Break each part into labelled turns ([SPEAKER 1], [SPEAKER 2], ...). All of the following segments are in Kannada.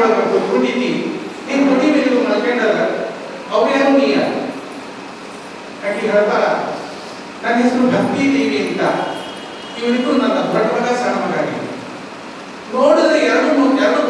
[SPEAKER 1] ಒಳಗೆ ದುಡಿತಿ ನೀನ್ ಮೇಲೆ ಮಲ್ಕೊಂಡಲ್ಲ, ಅವ್ರು ಯಾರು ನೀಯ? ಯಾಕೆ ಹೇಳ್ತಾರ ನನ್ನ ಹೆಸರು ಭಕ್ತಿ ದೇವಿ ಅಂತ. ಇವರಿಗೂ ನನ್ನ ದೊಡ್ಡ ಮಗ, ಸಣ್ಣ ಮಗ ನೋಡಿದ್ರೆ ಎರಡು ಎರಡು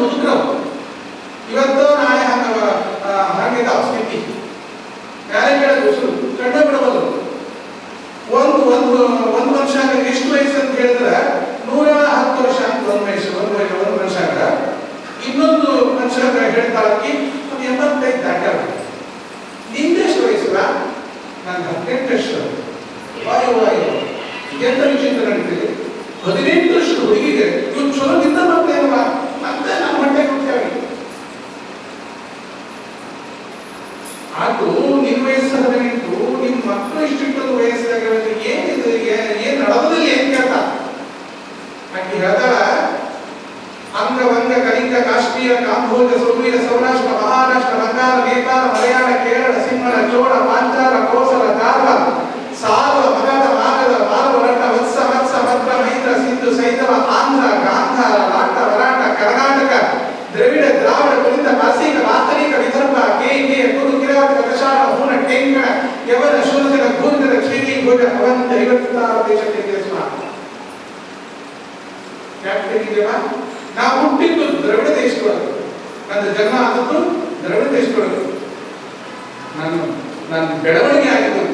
[SPEAKER 1] ಹದಿನೆಂಟು ವರ್ಷದ ಹುಡುಗಿಗೆ ಇವ್ರು ಚಲೋ ನಿಂತ ಮಕ್ಕಳೇನವ ಮತ್ತೆ ನಮ್ಮ ಹೊಟ್ಟೆ ಕೊಡ್ತೇವೆ ಅದು ನಿನ್ನ ವಯಸ್ಸು ಹದಿನೆಂಟು ನಿಮ್ಮ ಮಕ್ಕಳು ಇಷ್ಟಿಟ್ಟೊಂದು ವಯಸ್ಸಾಗಿರೋದು ಏನಿದೆ ಏ- ಏನ್ ನಡೆದಿಲ್ಲ ಏನ್ ಕೇಳ್ತ ಆಕೆ ಹೇಳ್ತಾಳ ಅಂಗವಂಗ ಕಲಿಂಗ ಕಾಶ್ಮೀರ ಕಾಂಬೋಜ ಸುವೀರ ಸೌರಾಷ್ಟ್ರ ಮಹಾರಾಷ್ಟ್ರ ಬಂಗಾಳ ನೇಪಾಳ ಮಲಯಾಳ ಕೇರಳ ಸಿಂಹಳ ಚೋಳ ಪಾಂಚಾಲ ಹೂಣ ಟೆಂಕಣ ಯವನ ಶೂಲಸನ ಭೂಂಗದ ಕ್ಷೇತಿ ಭೋಜ ಅವಂತ ಐವತ್ತಾರು ದೇಶಕ್ಕೆ ಕೆಲಸ ಯಾಕೆ ನಾವು ಹುಟ್ಟಿದ್ದು ದ್ರವಿಡ ದೇಶದೊಳಗೆ. ನನ್ನ ಜನ್ಮ ಆದದ್ದು ದ್ರವಿಡ ದೇಶದೊಳಗೆ. ನಾನು ನನ್ನ ಬೆಳವಣಿಗೆ ಆಗಿದ್ದು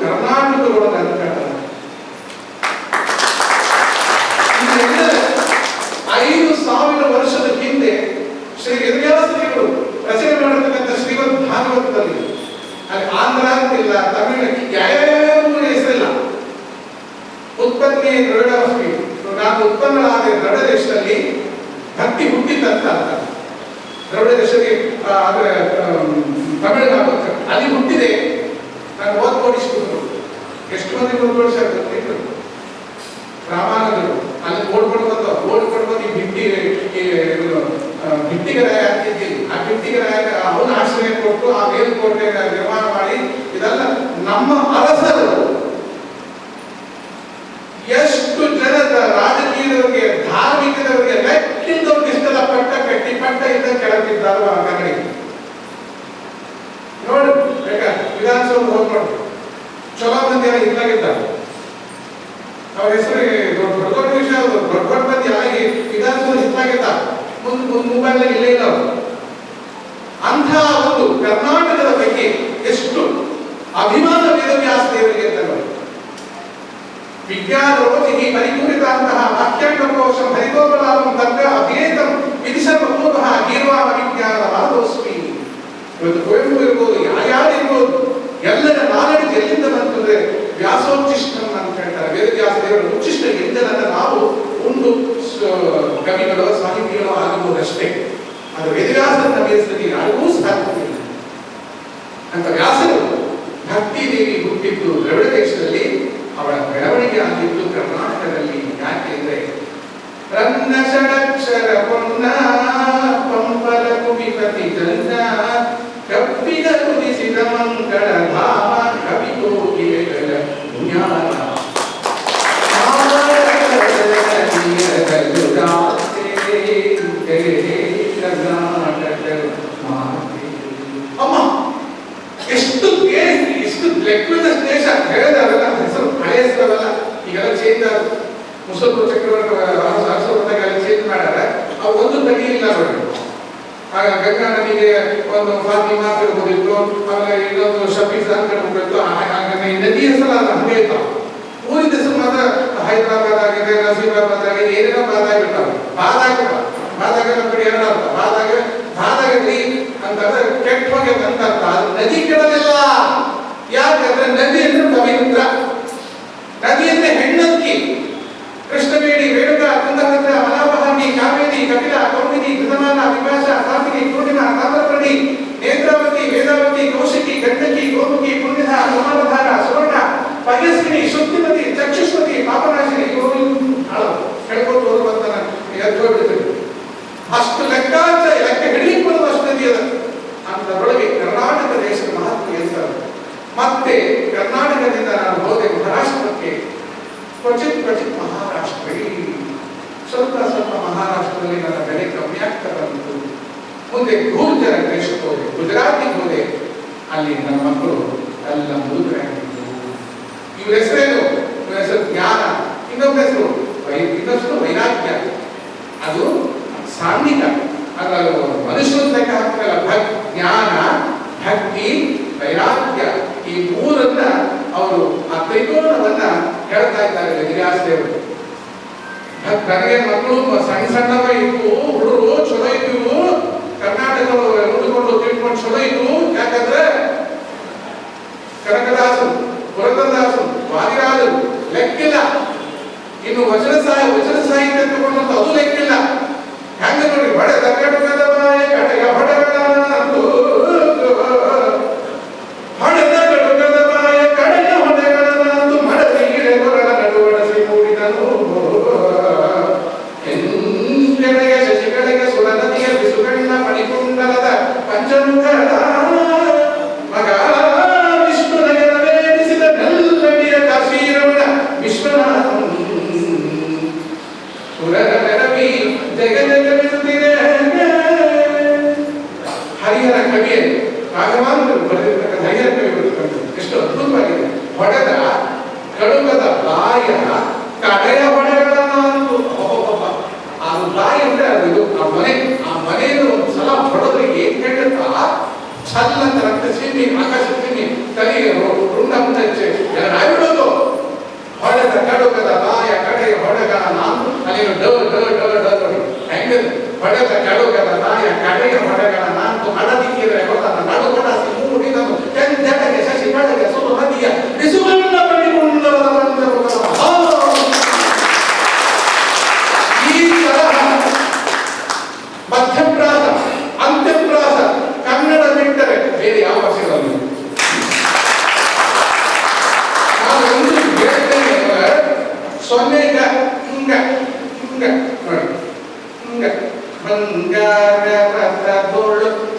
[SPEAKER 1] ಉತ್ಪತ್ತಿ ದೃಢವಸ್ತಿ ವಸ್ತು ನಾನು ಉತ್ಪನ್ನಗಳಾದ ದ್ರವಿಡ ದೇಶದಲ್ಲಿ ಭಕ್ತಿ ಹುಟ್ಟಿತಂತ ದೃಢ ದೇಶಕ್ಕೆ ಆ, ಅಂದ್ರೆ ತಮಿಳುನಾಡು ಅಲ್ಲಿ ಹುಟ್ಟಿದೆ. ನಾನು ಓದ್ ಓಡಿಸ್ಬಿಟ್ರು ಎಷ್ಟು ಮಂದಿ ಗೊತ್ತಿತ್ತು ರಾಮಾನಂದರು ಅಲ್ಲಿ ಓಡ್ಕೊಂಡು ಬಂದ ಓಡ್ಕೊಂಡು ಬಂದು ಈ ಭಿತ್ತಿ ಈ ಇದು, ಆ, ಭಿತ್ತಿಗರಾಯ ಅವನ ಆಶ್ರಯ ಕೊಟ್ಟು ಆ ಮೇಲ್ಕೋಟೆ ನಿರ್ಮಾಣ ಮಾಡಿ ಇದೆಲ್ಲ ನಮ್ಮ ಅರಸರು. ಕೆಳಗಿದ್ದಾರು ಆ ಕನ್ನಡಿ ನೋಡು ಚಲೋ ಮಂದಿ ಎಲ್ಲ ಇದ್ದಾಗಿದ್ದಾರೆ ಅವ್ರ ಹೆಸರು ದೊಡ್ಡ ದೊಡ್ಡ ವಿಷಯ ದೊಡ್ಡ ದೊಡ್ಡ ಮಂದಿ ಆಗಿ ವಿಧಾನಸೌಧ ಇಲ್ಲೇ ಇಲ್ಲ. ಕವಿಗಳು ಆಗಿರುವುದಷ್ಟೇ ಅದು ವೇದವ್ಯಾಸನ ಬೇಯಿಸಲಿಕ್ಕೆ ಯಾರಿಗೂ ಸಾಧ್ಯವಿಲ್ಲ. ಅಂತ ವ್ಯಾಸರು ಭಕ್ತಿ ದೇವಿ ಹುಟ್ಟಿದ್ದು ದ್ರವಿಡ ದೇಶದಲ್ಲಿ ಅವಳ ಬೆಳವಣಿಗೆ ಆಗಿದ್ದು ಕರ್ನಾಟಕದಲ್ಲಿ ಯಾಕೆ ಅಂದ್ರೆ, ರನ್ನ ಷಡಕ್ಷರ ಪೊನ್ನ ದೇಶ ಹೇಳಿದಾರಲ್ಲ ಹೆಸರು ಹಳೆಯ ಹೆಸರಲ್ಲ ಈಗೆಲ್ಲ ಚೇಂಜ್ ಆದ ಮುಸಲ್ಮ ಚಕ್ರವರ್ತಿ ಚೇಂಜ್ ಮಾಡ್ಯಾರ ಅವು ಒಂದು ನೋಡಿ. ಆಗ ಗಂಗಾ ನದಿಗೆ ಒಂದು ಫಾತಿಮಾ ಇರ್ಬೋದಿತ್ತು ಆಮೇಲೆ ಇನ್ನೊಂದು ಅಂತ ಇರ್ಬೋದಿತ್ತು ಹಾಗೆ ಈ ನದಿ ಹೆಸರು ಅಲ್ಲ ಹಂಗೆ ಇತ್ತು. ಮಾತ್ರ ಹೈದರಾಬಾದ್ ಆಗಿದೆ ನಸೀಬಾಬಾದ್ ಆಗಿದೆ, ಏನೇನೋ ಬಾದ್ ಆಗಿರ್ತಾವ ಬಾದ್ ಬಾದಾಗ ನಮ್ಮ ಎರಡು ಅರ್ಥ ಬಾದಾಗ ಬಾದಾಗಲಿ ಕೆಟ್ಟ ಹೋಗಿ ಅಂತ ಅದು ನದಿ ಕೆಡಲಿಲ್ಲ ಯಾಕಂದ್ರೆ ನದಿ ಅಂದ್ರೆ ಪವಿತ್ರ ನದಿ ಅಂದ್ರೆ ಹೆಣ್ಣಕ್ಕಿ ಕೃಷ್ಣವೇಣಿ ಮತ್ತೆ ಕರ್ನಾಟಕದಿಂದ ನಾನು ಹೋದೆ ಮಹಾರಾಷ್ಟ್ರಕ್ಕೆ. ಕ್ವಚಿತ್ ಕ್ವಚಿತ್ ಮಹಾರಾಷ್ಟ್ರ ಸ್ವಲ್ಪ ಸ್ವಲ್ಪ ಮಹಾರಾಷ್ಟ್ರದಲ್ಲಿ ನನ್ನ ಬೆಲೆ ಕಮ್ಮಿ ಆಗ್ತಾ ಬಂತು. ಮುಂದೆ ಗೂರ್ಜರ ದೇಶಕ್ಕೆ ಹೋದೆ, ಗುಜರಾತಿಗೆ ಹೋದೆ. ಅಲ್ಲಿ ನನ್ನ ಮಕ್ಕಳು ಎಲ್ಲ ಮುದುಕರಾಗಿದ್ರು ಇವ್ರ ಹೆಸರೇನು? ಇವ್ರ ಹೆಸರು ಜ್ಞಾನ. ಇನ್ನೊಬ್ಬ ಹೆಸರು ಇನ್ನೊಂದು ವೈರಾಗ್ಯ. ಅದು ಸಾಂಘಿಕ. ಅದು ಮನುಷ್ಯನ ಲೆಕ್ಕ ಹಾಕ್ತಾರಲ್ಲ. ಭಕ್ ಜ್ಞಾನ, ಭಕ್ತಿ, ವೈರಾಗ್ಯ. ಈ ಮೂರನ್ನ ಅವರು ಆ ತ್ರಿಕೋನವನ್ನ ಹೇಳ್ತಾ ಇದ್ದಾರೆ ವೆದಿರ್ಯಾಸ ದೇವರು. ನನಗೆ ಮಕ್ಕಳು ಸಣ್ಣ ಸಣ್ಣವ ಇದ್ವು ಹುಡುಗರು ಚಲೋ ಇದ್ವು ಕರ್ನಾಟಕ ಉಳಿದುಕೊಂಡು ತಿಳ್ಕೊಂಡು ಚಲೋ ಇದ್ವು, ಯಾಕಂದ್ರೆ ಕನಕದಾಸರು, ಪುರಂದರದಾಸರು ವಾದಿರಾಜರು ಲೆಕ್ಕಿಲ್ಲ. ಇನ್ನು ವಚನ ಸಾಹಿ ವಚನ ಸಾಹಿತ್ಯ ತಗೊಂಡಂತ ಅದು ಲೆಕ್ಕಿಲ್ಲ ಎಷ್ಟು ಅದ್ಭುತವಾಗಿದೆ ಹೊಡೆದ ಕಡುಗದ ಬಾಯ ಕಡೆಯ ಹೊಡೆಗಳನ್ನಂತೂ ಅಂದು ಆ ಬಾಯಿ ಅಂದ್ರೆ ಅದು ಆ ಮನೆ, ಆ ಮನೆಯನ್ನು ಒಂದು ಸಲ ಹೊಡೆದ್ರೆ ಏನ್ ಕೆಟ್ಟತ್ತ ಛಲ್ ಅಂತ ರಕ್ತ ಸಿಮ್ಮಿ ಆಕಾಶ ಸಿಮ್ಮಿ ತಲೆಗೆ ರುಂಡ ಮುಂದಚ್ಚೆ ಎಲ್ಲ ಆಗ್ಬಿಡೋದು ಹೊಡೆದ ಕಡುಗದ ಬಾಯ ಕಡೆಯ ಹೊಡೆಗನ ನಾನು ಅಲ್ಲಿನ ಡೋ ಡೋ ಡೋ ಡೋ ಹೆಂಗ ಹೊಡೆದ ಕಡುಗದ ತಾಯ ಕಡೆಯ ಹೊಡೆಗನ ನಾನು ಗೊತ್ತಾದ ನಡುಗಡಸಿ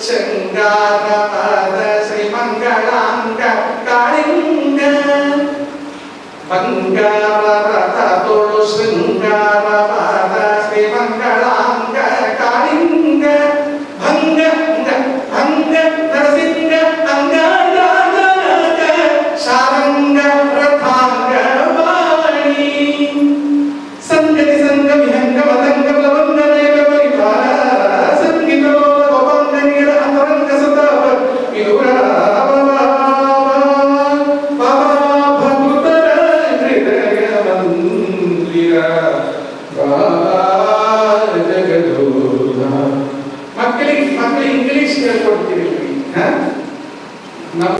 [SPEAKER 1] शृङ्गारपाद श्रीमङ्गलाङ्ग कालिङ्ग ङ्गा शृङ्गारपाद ಮಕ್ಕಳಿಗೆ ಮಕ್ಕಳಿಗೆ ಇಂಗ್ಲಿಷ್ ಹೇಳ್ಕೊಡ್ತೀವಿ ಹಾ ನಮ್ಮ